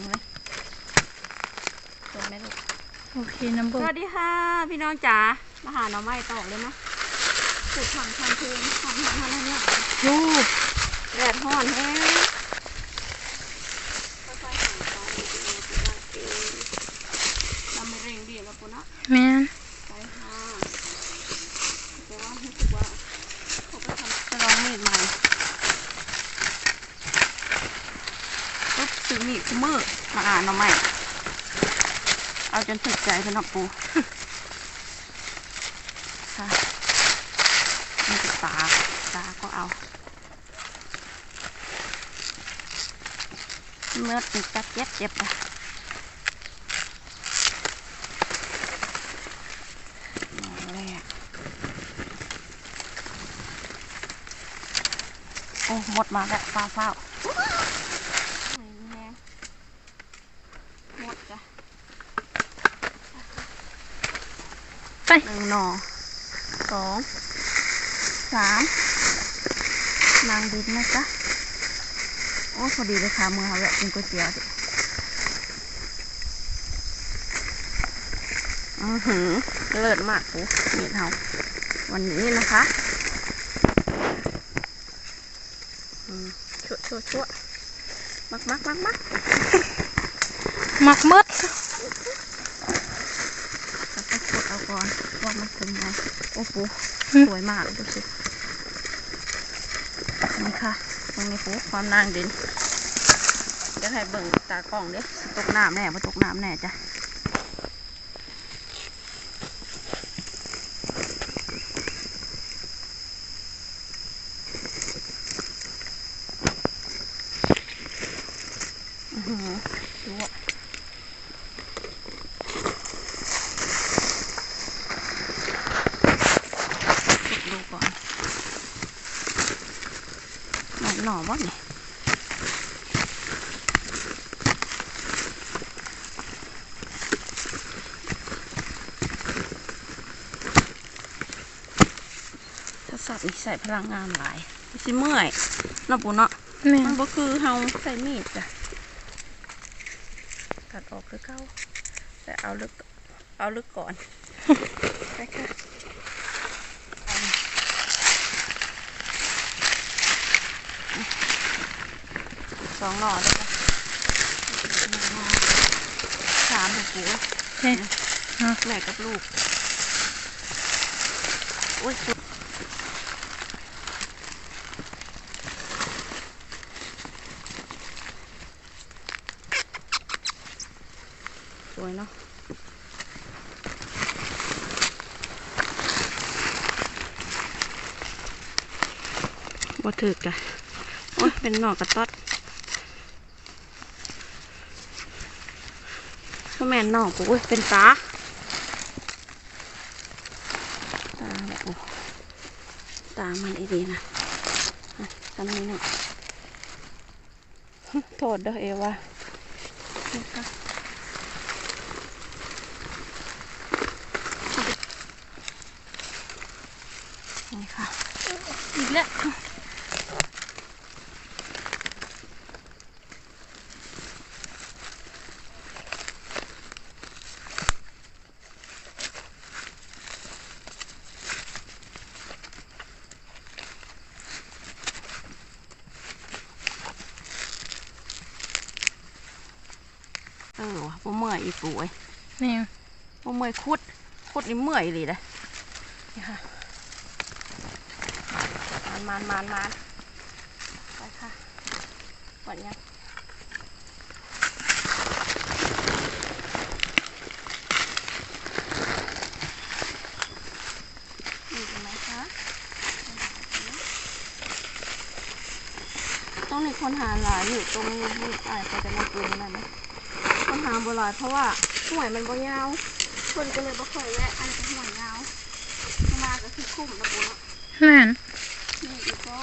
อ้ยทิ้งเลยจนไหมลูกโอเคน้ำสเบิวัดสดีค่ะ พี่น้องจ๋ามาหาหน่อไม้ต่อเลยนะสุดทางทางเพลงทางทางทางเนี่ยลูกแดดห้อนแห้งเราไม่เร่งดีแล้วปุ๊นะแม่น ไปค่ะแต่ว่ารู้สึกว่าเขาไปทำจะลองมีดใหม่ปุ๊บ ซื้อมีดคุมือมาอ่านหน่อไม้เอาจนถึกใจเป็นหนักปูค่ะนี่คือตาตาก็เอาเมื่อติดตะเจ็บเจ็บอะหน่อแรกโอ้หมดมาแล้วฟ้าเฝ้าแห้งหมดจ้ะ ไปหนึ่งหน่อสองสามนางดินนะจ๊ะโอ้พอดีเลยค่ะมือเขาแวะกินก๋วยเตี๋ยวดิอือหือเลิศมากปูมีดเฮาวันนี้นะคะชั่วชั่วชั่วมักมักมักมักมักมืด เราไป กดเอาก่อนว่ามันเป็นไงโอ้ปูสวยมากดูสินี่ค่ะตรงนี้ปูความนางดินจะให้เบิ่งตากล้องเด้ตกน้ำแน่มาตกน้ำแน่จ้ะ อือหือดูอะเก็บดูก่อนหน่อหน่อวะนี่ ถ้าสัตว์นี่ใส่พลังงานหลายสิเมื่อยเนาะปูเนาะแม่มันนก็คือเฮาใส่มีดจ้ะตัดออกคือเก้าแต่เอาลึกเอาลึกก่อนใช่ค่ะสองหน่อได้ปะสามหัวปูเฮ้ยแม่กับลูกโอ้ยสุดส วยเนาะบ่ถึกจ้ะโอ้ยเป็นหนอกกระต๊อดก็แม่นหนอกกูอุ้ยเป็นตาตาแบบโอ้ตามันอีดีนะทำนี้หน่อยโทษเด้อเอวานี่ค่ะนี่ค่ะ อีกแล้ว เออว่ะบ่เมื่อยอีปูเอ้ยแม่บ่เมื่อยคุด คุดนี่เมื่อยเลยนะนี่ค่ะมานมานมานมานไปค่ะหมดยังมีอีกไหมคะต้องมีคนหาหลายอยู่ตรงนี้อาจจะจะมากินนั่นนะ ปัญหาโบราณเพราะว่าห่วยมันบ่ยาวคนก็เลยบ่เคยแวะอันเป็นห่วยยาวมาก็คือคุ้มนะปุ๊เนาะแม่นนี่อีกก็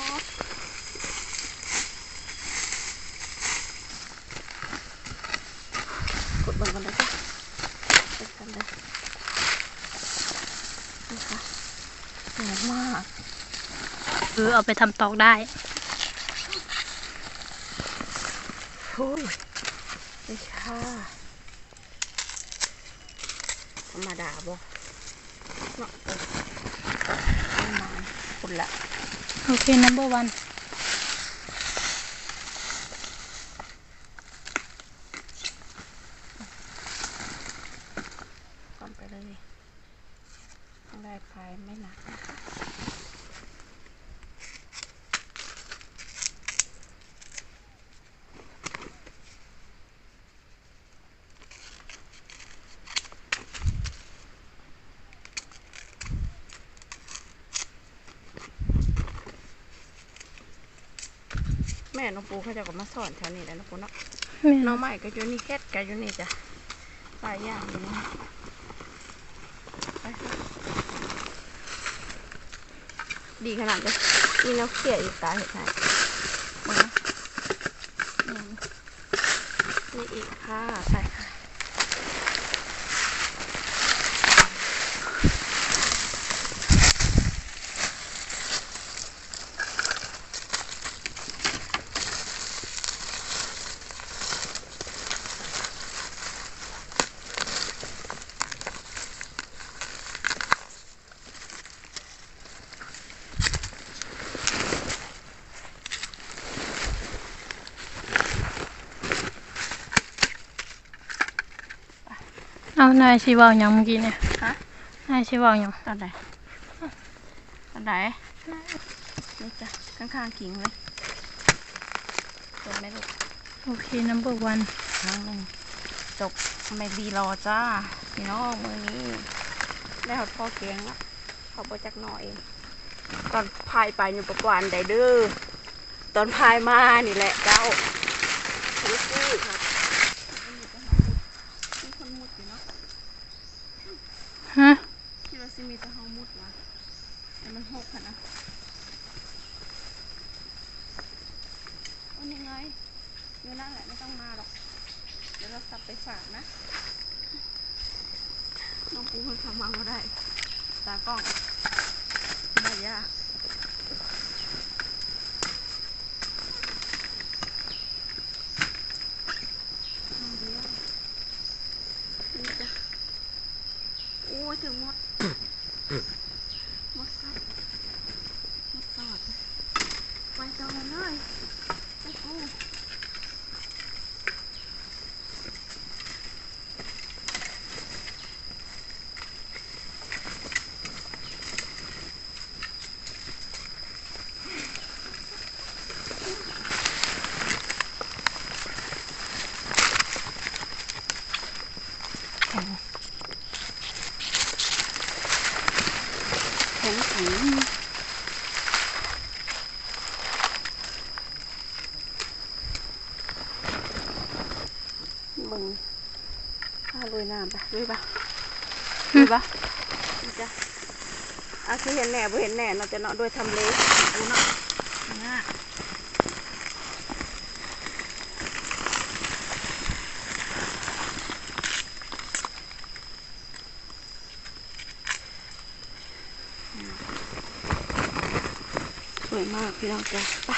กดเบังกันเลยจ้ะกดกันเลยนี่ค่ะสวยมากเออเอาไปทำตอกได้ทุย นี่ค่ะธรรมดาบ่เนาะประมาณคุณละโอเค number one ก่อนไปเลยต้องได้พายไม่หนักนะคะ แม่น้องปูเขาจะก็มาสอนแถวนี้แหล้วน้องปูเนาะแม่น้องใหม่ก็อยู่นี่แค่ก็อยู่นี่จ้ะหลายอย่างอยู่นี่ไปค่ะดีขนาดเลยมีน้ำเขียอีกตาเห็นไหมมาอืมนี่อีกค่ะใช่ค่ะ เอานายชิเวาหยังเมื่อกี้เนี่ยฮะนายชิเวาหยังตอนไหนตอนไหนนี่จ้ะข้างๆกิ่งเลยเปิดไหม่ลูกโอเค number one ครั้งหนึ่งจบไม่บีรอจ้าพี่น้องมือนี้ได้หอดพ่อเกียงละเขาบอจักหน่อยตอนพายไปอยู่ประกวานได้เด้อตอนพายมานี่แหละเจ้าซื้อซื้อครับมีคนมุดอยู่เนาะ ฮะคิดว่าซิมีแต่เฮามุดวะแต่มันหกค่ะนะโอ้ยังไงอยู่นั่นแหละไม่ต้องมาหรอก เดี๋ยวเรากลับไปฝากนะ น้องปูมันขับมาก็ได้ ตากล้องได้ยากน้องเดียวนี่จ้ะโอ้ยถึงหมด หมดครับหมดตอดเลยไปต่อเลยโอ้โห แข็งแข็งมึงข้าลุยน้ำไปลุยปะ ลุยปะนี่จ้ะอาคือเห็นแหน่บ่เห็นแหน่เราะจะเนาะด้วยทำเลดูเนาะง่าสวยมากพี่น้องจ้ะไป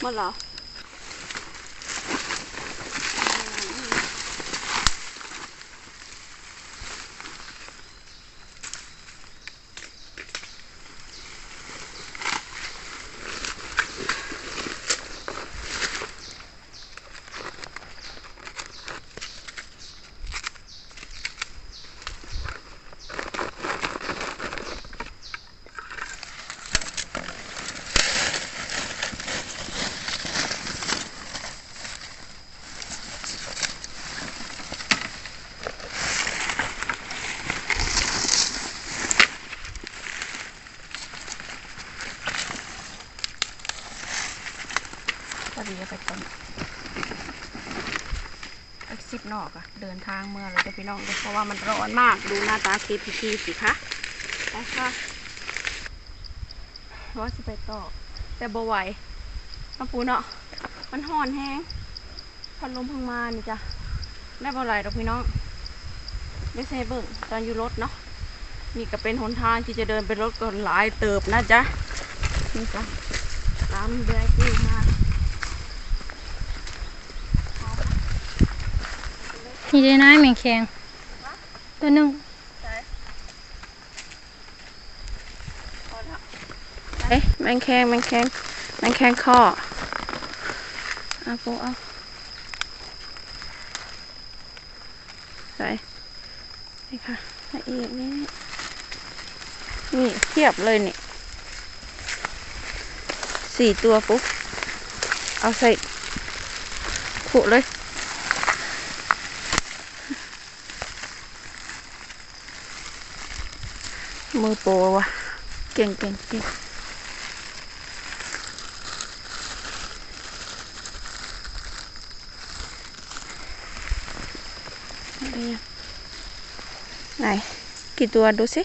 หมดเหร อพอดีจะไปก่อนอีกสิบนอกอะเดินทางเมื่อเลยเด้อพี่น้องเด้อเพราะว่ามันร้อนมากดูหน้าตาเกพีพีสิคะไปค่ะว่าจะไปต่อ แต่บ่ไหวน้ำปูเนาะมันห่อนแห้งพัดลมพังมานี่จ้ะได้บ่ไหวดอกพี่น้องไม่ใช่เบิ่งตอนอยู่รถเนาะนี่ก็เป็นหนทางที่จะเดินไปรถก็หลายเติบนะจ๊ะนี่จ้ะตามแบกอยู่มา นี่ได้นะแมงแคงตัวหนึงเอ้ยแมงแคงแมงแคงแมงแคงข้อเอาปูเอาใส่นี่ค่ะละเอียดนี่นี่เทียบเลยนี่สี่ตัวปุ๊บเอาใส่ขุเลย มือโปวะเก่งเก่งเก่งอะไรอะไหนกี่ตัวดูสิ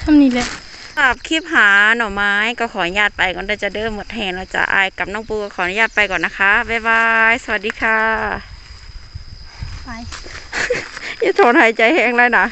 ทำนี่แหละสำหรับคลิปหาหน่อไม้ก็ขออนุญาตไปก่อนได้จะเดิมหมดแหงแล้วจะอายกับน้องปูก็ขออนุญาตไปก่อนนะคะ บ๊ายบาย สวัสดีค่ะ ไป ย่าถอนหายใจแห้งเลยนะ